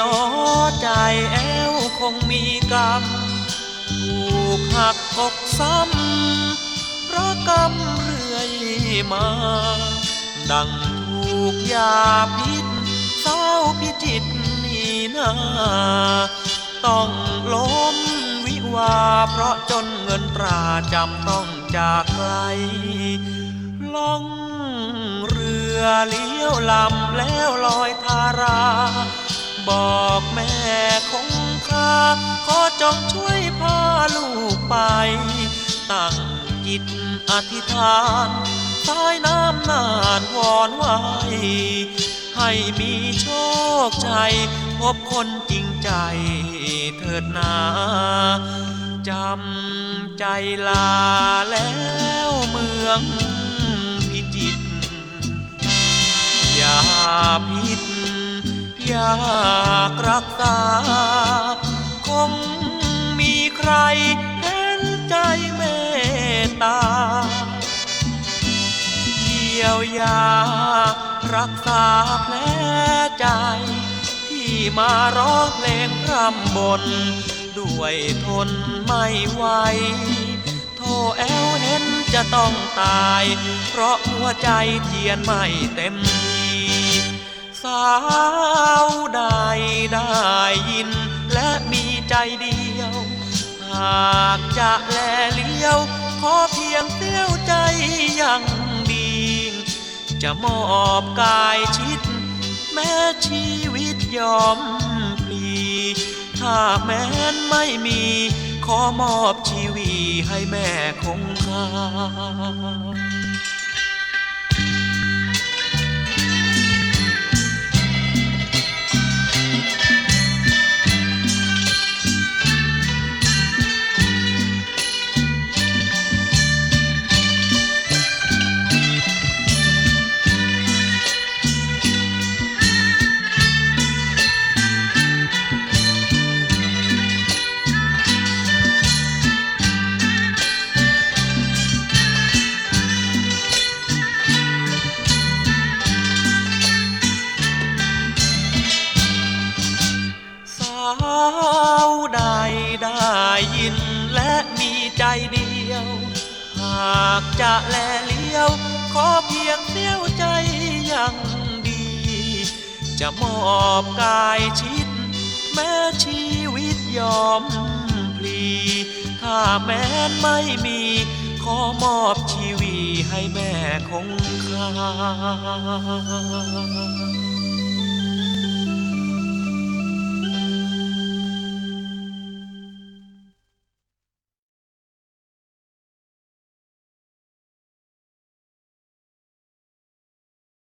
น้องมีกรรม ถูกหักอกซ้ำเพราะกรรมเรื่อยมา ดังถูกยาพิษเศร้าพิจิตรนี่นาต้องล้มวิวาเพราะจนเงินตราจำต้องจากไกลล่องเรือเลี้ยวลำแล้วลอยทารา บอกแม่คงคาขอจงช่วยพาลูกไป ตั้งจิตอธิษฐานสายน้ำนานวอนไว้ ให้มีโชคชัยพบคนจริงใจเถิดนาจำใจลาแล้วเมืองพิจิตรอย่าพิษ อยากรักษา คงมีใครเห็นใจเมตตาเยียวยารักษาแผลใจ ที่มาร้องเพลงพร่ำบน ด้วยทนไม่ไหวโทแอลเห็นจะต้องตาย เพราะหัวใจเทียนไม่เต็ม สาวใดได้ยิน และมีใจเดียว หากจะแลเลี้ยว ขอเพียงเสี้ยวใจยังดี จะมอบกายชิด แม้ชีวิตยอมพลี ถ้าแม้นไม่มี ขอมอบชีวีให้แม่คงคาาวใดได้ยินและมีใจเดียว หากจะแลเลี้ยว ขอเพียงเสี้ยวใจยังดี จะมอบกายชิด แม้ชีวิตยอมพลี ถ้าแม้นไม่มี ขอมอบชีวีให้แม่คงคา